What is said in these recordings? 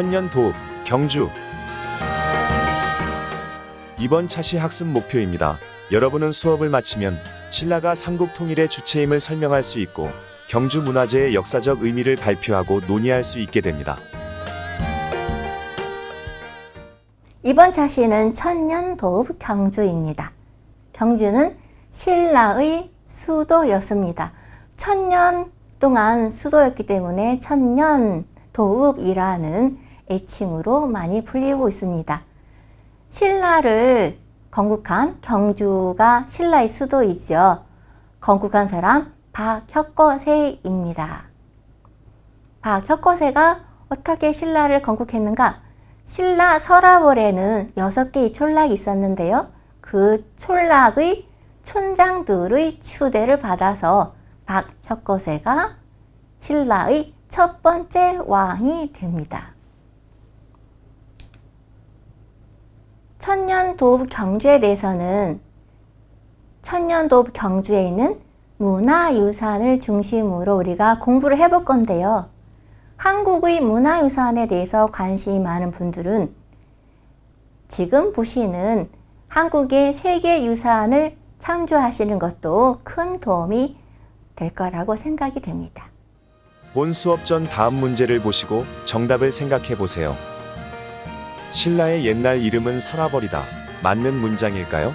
천년 도읍 경주 이번 차시 학습 목표입니다. 여러분은 수업을 마치면 신라가 삼국 통일의 주체임을 설명할 수 있고 경주 문화재의 역사적 의미를 발표하고 논의할 수 있게 됩니다. 이번 차시는 천년도읍 경주입니다. 경주는 신라의 수도였습니다. 천년 동안 수도였기 때문에 천년 도읍이라는 애칭으로 많이 불리고 있습니다. 신라를 건국한 경주가 신라의 수도이죠. 건국한 사람 박혁거세입니다. 박혁거세가 어떻게 신라를 건국했는가? 신라 서라벌에는 여섯 개의 촌락이 있었는데요. 그 촌락의 촌장들의 추대를 받아서 박혁거세가 신라의 첫 번째 왕이 됩니다. 천년도읍 경주에 대해서는 천년도읍 경주에 있는 문화유산을 중심으로 우리가 공부를 해볼 건데요. 한국의 문화유산에 대해서 관심이 많은 분들은 지금 보시는 한국의 세계유산을 참조하시는 것도 큰 도움이 될 거라고 생각이 됩니다. 본 수업 전 다음 문제를 보시고 정답을 생각해 보세요. 신라의 옛날 이름은 설아벌이다. 맞는 문장일까요?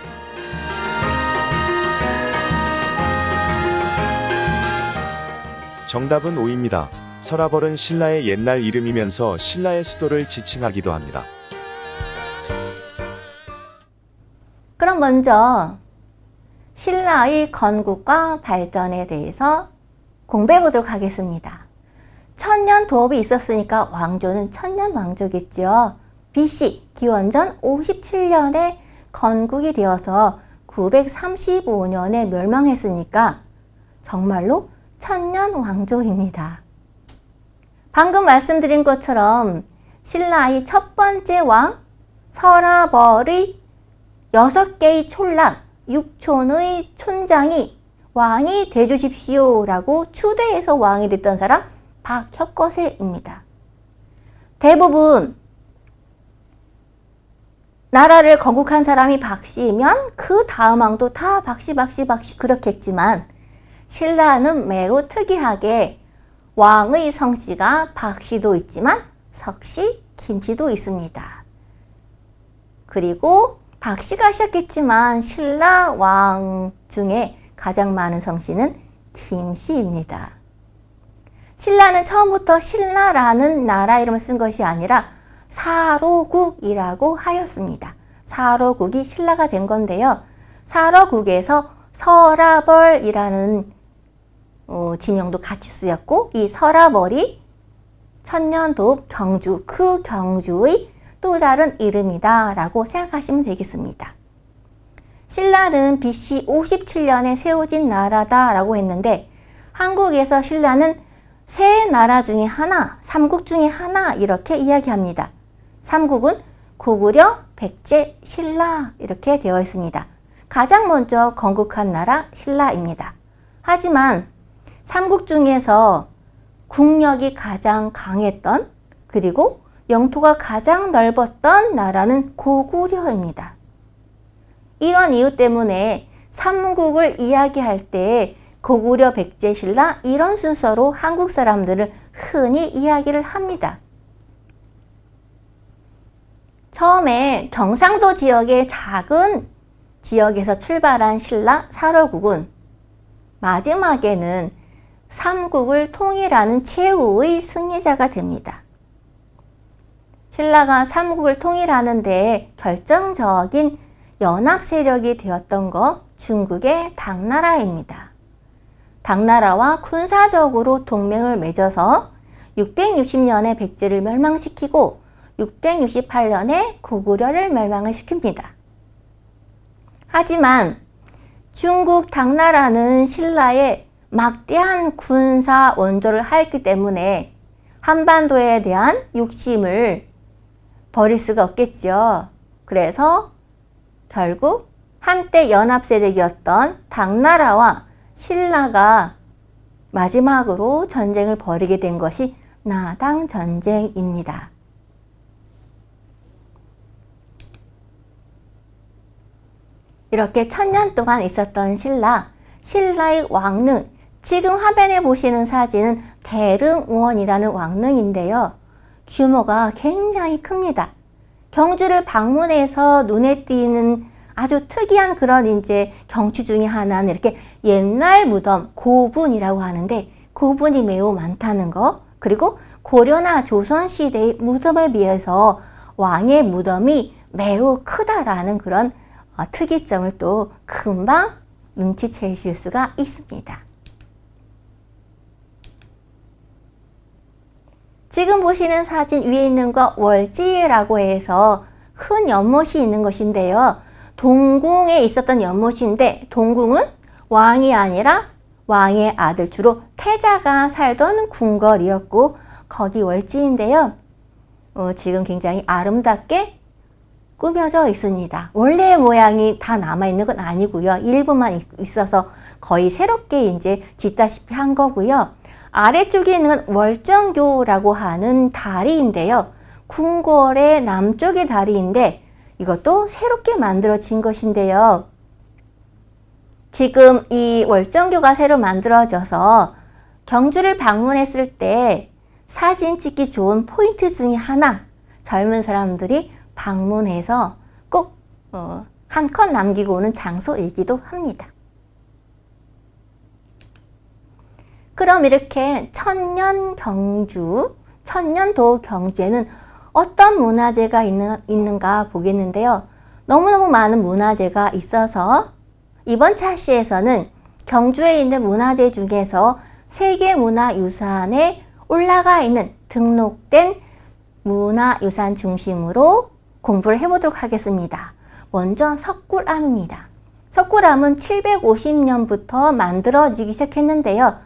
정답은 O입니다. 설아벌은 신라의 옛날 이름이면서 신라의 수도를 지칭하기도 합니다. 그럼 먼저 신라의 건국과 발전에 대해서 공부해 보도록 하겠습니다. 천년 도읍이 있었으니까 왕조는 천년 왕조겠죠. BC 기원전 57년에 건국이 되어서 935년에 멸망했으니까 정말로 천년 왕조입니다. 방금 말씀드린 것처럼 신라의 첫 번째 왕 설아벌의 여섯 개의 촌락, 육촌의 촌장이 왕이 돼주십시오라고 추대해서 왕이 됐던 사람 박혁거세입니다. 대부분 나라를 건국한 사람이 박씨면 그 다음 왕도 다 박씨 박씨 박씨 그렇겠지만 신라는 매우 특이하게 왕의 성씨가 박씨도 있지만 석씨, 김씨도 있습니다. 그리고 박씨가 시작했지만 신라 왕 중에 가장 많은 성씨는 김씨입니다. 신라는 처음부터 신라라는 나라 이름을 쓴 것이 아니라 사로국이라고 하였습니다. 사로국이 신라가 된 건데요. 사로국에서 설아벌이라는 어, 진영도 같이 쓰였고 이 설아벌이 천년도읍 경주 그 경주의 또 다른 이름이다 라고 생각하시면 되겠습니다. 신라는 BC 57년에 세워진 나라다 라고 했는데 한국에서 신라는 세 나라 중에 하나, 삼국 중에 하나 이렇게 이야기합니다. 삼국은 고구려, 백제, 신라 이렇게 되어 있습니다. 가장 먼저 건국한 나라 신라입니다. 하지만 삼국 중에서 국력이 가장 강했던 그리고 영토가 가장 넓었던 나라는 고구려입니다. 이런 이유 때문에 삼국을 이야기할 때 고구려, 백제, 신라 이런 순서로 한국 사람들은 흔히 이야기를 합니다. 처음에 경상도 지역의 작은 지역에서 출발한 신라 사로국은 마지막에는 삼국을 통일하는 최후의 승리자가 됩니다. 신라가 삼국을 통일하는 데 결정적인 연합 세력이 되었던 것 중국의 당나라입니다. 당나라와 군사적으로 동맹을 맺어서 660년에 백제를 멸망시키고 668년에 고구려를 멸망을 시킵니다. 하지만 중국 당나라는 신라의 막대한 군사 원조를 하였기 때문에 한반도에 대한 욕심을 버릴 수가 없겠죠. 그래서 결국 한때 연합 세력이었던 당나라와 신라가 마지막으로 전쟁을 벌이게 된 것이 나당 전쟁입니다. 이렇게 천년 동안 있었던 신라, 신라의 왕릉, 지금 화면에 보시는 사진은 대릉원이라는 왕릉인데요. 규모가 굉장히 큽니다. 경주를 방문해서 눈에 띄는 아주 특이한 그런 이제 경치 중에 하나는 이렇게 옛날 무덤, 고분이라고 하는데 고분이 매우 많다는 거. 그리고 고려나 조선 시대의 무덤에 비해서 왕의 무덤이 매우 크다라는 그런 어, 특이점을 또 금방 눈치채실 수가 있습니다. 지금 보시는 사진 위에 있는 거 월지라고 해서 큰 연못이 있는 것인데요. 동궁에 있었던 연못인데 동궁은 왕이 아니라 왕의 아들 주로 태자가 살던 궁궐이었고 거기 월지인데요. 어, 지금 굉장히 아름답게 꾸며져 있습니다. 원래의 모양이 다 남아있는 건 아니고요. 일부만 있- 있어서 거의 새롭게 이제 짓다시피 한 거고요. 아래쪽에 있는 건 월정교라고 하는 다리인데요. 궁궐의 남쪽의 다리인데 이것도 새롭게 만들어진 것인데요. 지금 이 월정교가 새로 만들어져서 경주를 방문했을 때 사진 찍기 좋은 포인트 중에 하나 젊은 사람들이 방문해서 꼭 어, 한컷 남기고 오는 장소이기도 합니다. 그럼 이렇게 천년 경주, 천년도 경주에는 어떤 문화재가 있는, 있는가 보겠는데요. 너무너무 많은 문화재가 있어서 이번 차시에서는 경주에 있는 문화재 중에서 세계문화유산에 올라가 있는 등록된 문화유산 중심으로 공부를 해보도록 하겠습니다. 먼저 석굴암입니다. 석굴암은 750년부터 만들어지기 시작했는데요.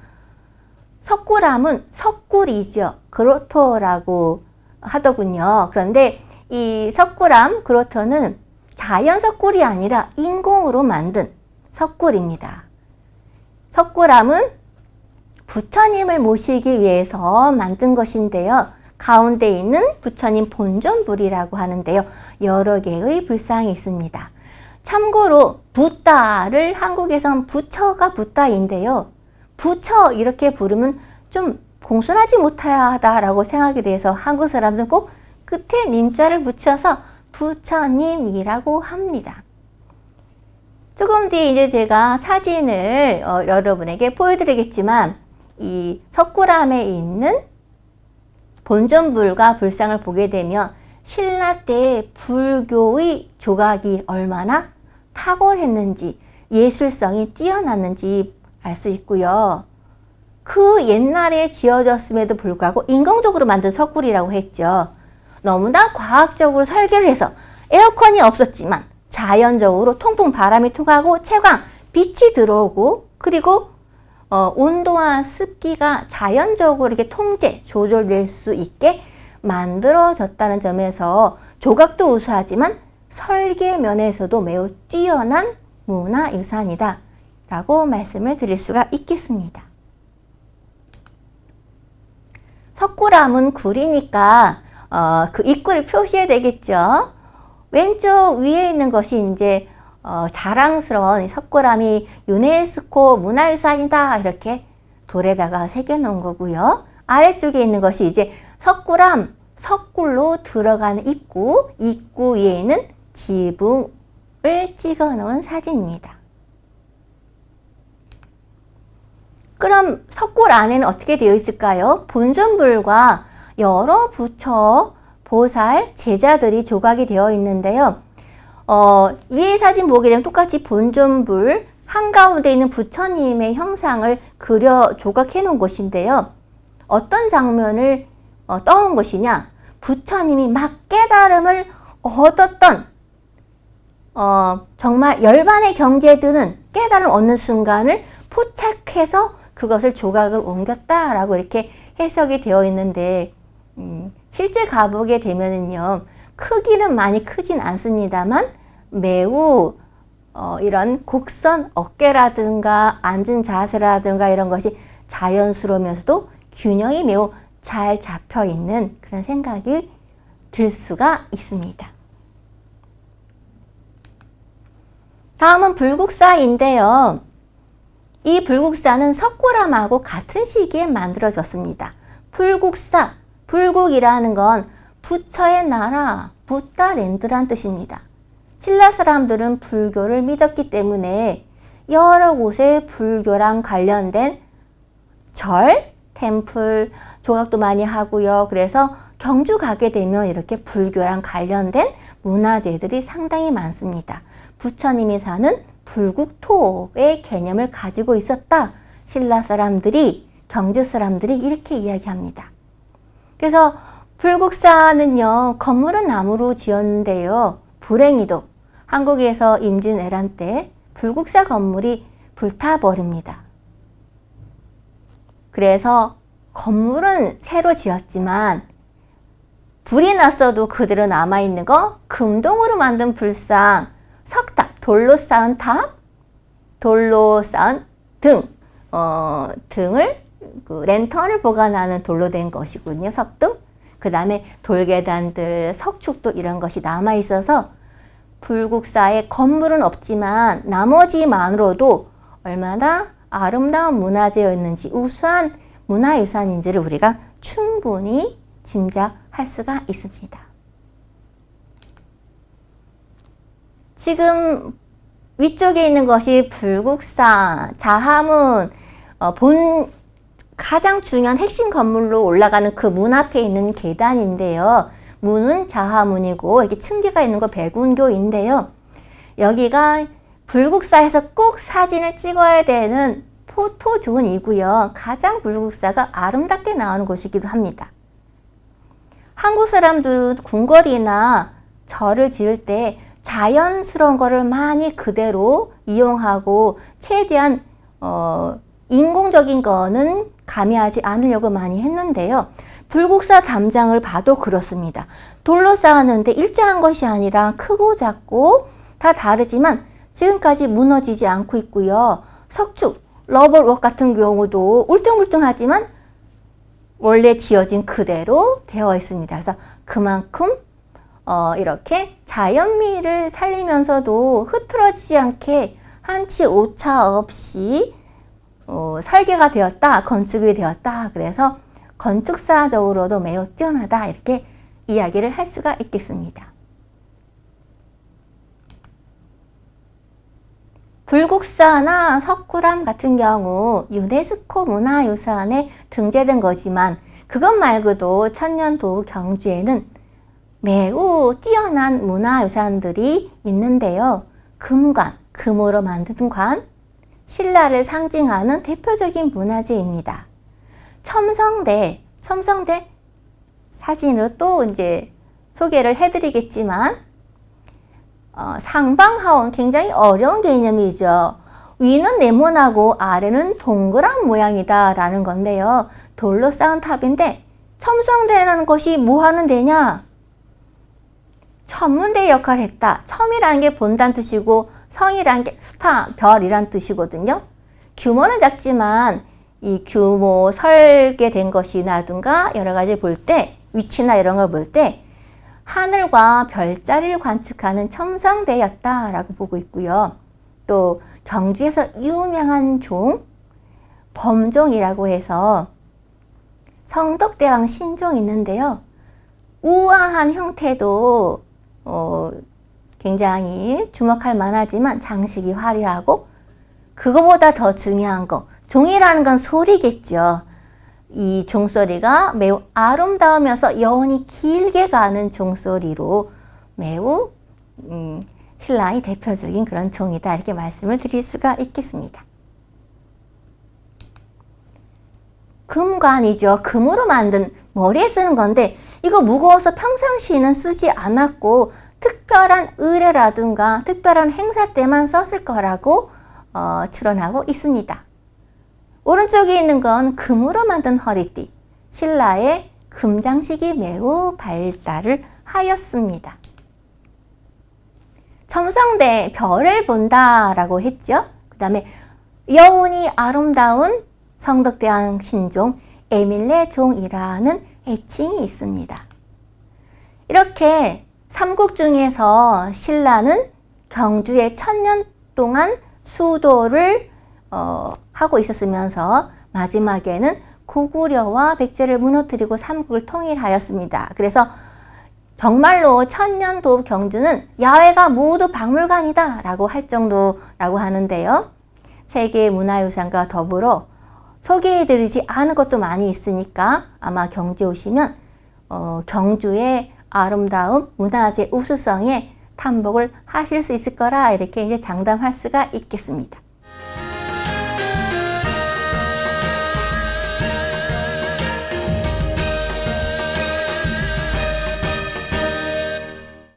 석굴암은 석굴이죠. 그로토라고 하더군요. 그런데 이 석굴암 그로토는 자연 석굴이 아니라 인공으로 만든 석굴입니다. 석굴암은 부처님을 모시기 위해서 만든 것인데요. 가운데 있는 부처님 본존불이라고 하는데요. 여러 개의 불상이 있습니다. 참고로 부다를 한국에선 부처가 부다인데요. 부처 이렇게 부르면 좀 공손하지 못하다라고 생각이 돼서 한국 사람들은 꼭 끝에 님자를 붙여서 부처님이라고 합니다. 조금 뒤에 이제 제가 사진을 어, 여러분에게 보여드리겠지만 이 석굴암에 있는 본전불과 불상을 보게 되면 신라 때 불교의 조각이 얼마나 탁월했는지 예술성이 뛰어났는지 알 수 있고요. 그 옛날에 지어졌음에도 불구하고 인공적으로 만든 석굴이라고 했죠. 너무나 과학적으로 설계를 해서 에어컨이 없었지만 자연적으로 통풍 바람이 통하고 채광, 빛이 들어오고 그리고 어, 온도와 습기가 자연적으로 이렇게 통제, 조절될 수 있게 만들어졌다는 점에서 조각도 우수하지만 설계 면에서도 매우 뛰어난 문화유산이다. 라고 말씀을 드릴 수가 있겠습니다. 석굴암은 굴이니까 어, 그 입구를 표시해야 되겠죠. 왼쪽 위에 있는 것이 이제 어, 자랑스러운 석굴암이 유네스코 문화유산이다 이렇게 돌에다가 새겨놓은 거고요. 아래쪽에 있는 것이 이제 석굴암 석굴로 들어가는 입구 입구 위에 있는 지붕을 찍어 놓은 사진입니다. 그럼 석굴 안에는 어떻게 되어 있을까요? 본尊불과 여러 부처, 보살, 제자들이 조각이 되어 있는데요. 어, 위에 사진 보게 되면 똑같이 본尊불 한가운데 있는 부처님의 형상을 그려 조각해 놓은 것인데요. 어떤 장면을 어, 떠온 것이냐? 부처님이 막 깨달음을 얻었던 어, 정말 열반의 경제들은 깨달음 얻는 순간을 포착해서 그것을 조각을 옮겼다라고 이렇게 해석이 되어 있는데 음, 실제 가보게 되면은요 크기는 많이 크진 않습니다만 매우 어, 이런 곡선 어깨라든가 앉은 자세라든가 이런 것이 자연스러우면서도 균형이 매우 잘 잡혀 있는 그런 생각이 들 수가 있습니다. 다음은 불국사인데요. 이 불국사는 석굴암하고 같은 시기에 만들어졌습니다. 불국사, 불국이라는 건 부처의 나라, 부다랜드란 뜻입니다. 신라 사람들은 불교를 믿었기 때문에 여러 곳에 불교랑 관련된 절, 템플, 조각도 많이 하고요. 그래서 경주 가게 되면 이렇게 불교랑 관련된 문화재들이 상당히 많습니다. 부처님이 사는 불국토의 개념을 가지고 있었다. 신라 사람들이, 경주 사람들이 이렇게 이야기합니다. 그래서 불국사는요, 건물은 나무로 지었는데요. 불행히도 한국에서 임진왜란 때 불국사 건물이 불타버립니다. 그래서 건물은 새로 지었지만 불이 났어도 그대로 남아있는 거 금동으로 만든 불상, 석탑, 돌로 쌓은 탑, 돌로 쌓은 등, 어, 등을 그 랜턴을 보관하는 돌로 된 것이군요. 석등. 그 다음에 돌계단들, 석축도 이런 것이 남아 있어서 불국사에 건물은 없지만 나머지만으로도 얼마나 아름다운 문화재였는지 우수한 문화유산인지를 우리가 충분히 짐작할 수가 있습니다. 지금 위쪽에 있는 것이 불국사, 자하문, 어, 본 가장 중요한 핵심 건물로 올라가는 그 문 앞에 있는 계단인데요. 문은 자하문이고 이렇게 층계가 있는 거 백운교인데요. 여기가 불국사에서 꼭 사진을 찍어야 되는 포토존이고요. 가장 불국사가 아름답게 나오는 곳이기도 합니다. 한국 사람도 궁궐이나 절을 지을 때 자연스러운 거를 많이 그대로 이용하고 최대한 어, 인공적인 거는 가미하지 않으려고 많이 했는데요. 불국사 담장을 봐도 그렇습니다. 돌로 쌓았는데 일정한 것이 아니라 크고 작고 다 다르지만 지금까지 무너지지 않고 있고요. 석축, 러버웍 같은 경우도 울퉁불퉁하지만 원래 지어진 그대로 되어 있습니다. 그래서 그만큼 어, 이렇게 자연미를 살리면서도 흐트러지지 않게 한치 오차 없이 어, 설계가 되었다, 건축이 되었다. 그래서 건축사적으로도 매우 뛰어나다. 이렇게 이야기를 할 수가 있겠습니다. 불국사나 석굴암 같은 경우 유네스코 문화유산에 등재된 거지만 그것 말고도 천년도 경주에는 매우 뛰어난 문화유산들이 있는데요. 금관, 금으로 만든 관, 신라를 상징하는 대표적인 문화재입니다. 첨성대, 첨성대 사진으로 또 이제 소개를 해드리겠지만 어, 상방하원 굉장히 어려운 개념이죠. 위는 네모나고 아래는 동그란 모양이다 라는 건데요. 돌로 쌓은 탑인데 첨성대라는 것이 뭐 하는 데냐? 천문대 역할을 했다. 첨이라는 게 본다는 뜻이고 성이라는 게 스타, 별이란 뜻이거든요. 규모는 작지만 이 규모 설계된 것이나든가 여러 가지 볼 때 위치나 이런 걸 볼 때 하늘과 별자리를 관측하는 첨성대였다라고 보고 있고요. 또 경주에서 유명한 종 범종이라고 해서 성덕대왕 신종이 있는데요. 우아한 형태도 어, 굉장히 주목할 만하지만 장식이 화려하고 그거보다 더 중요한 거 종이라는 건 소리겠죠. 이 종소리가 매우 아름다우면서 여운이 길게 가는 종소리로 매우 음, 신라의 대표적인 그런 종이다 이렇게 말씀을 드릴 수가 있겠습니다. 금관이죠. 금으로 만든 머리에 쓰는 건데 이거 무거워서 평상시에는 쓰지 않았고 특별한 의례라든가 특별한 행사 때만 썼을 거라고 어, 추론하고 있습니다. 오른쪽에 있는 건 금으로 만든 허리띠. 신라의 금장식이 매우 발달을 하였습니다. 첨성대 별을 본다라고 했죠. 그 다음에 여운이 아름다운 성덕대왕 신종 에밀레 종이라는 애칭이 있습니다. 이렇게 삼국 중에서 신라는 경주의 천년 동안 수도를 어, 하고 있었으면서 마지막에는 고구려와 백제를 무너뜨리고 삼국을 통일하였습니다. 그래서 정말로 천년도읍 경주는 야외가 모두 박물관이다 라고 할 정도라고 하는데요. 세계 문화유산과 더불어 소개해드리지 않은 것도 많이 있으니까 아마 경주에 오시면 어, 경주의 아름다움 문화재 우수성에 탐복을 하실 수 있을 거라 이렇게 이제 장담할 수가 있겠습니다.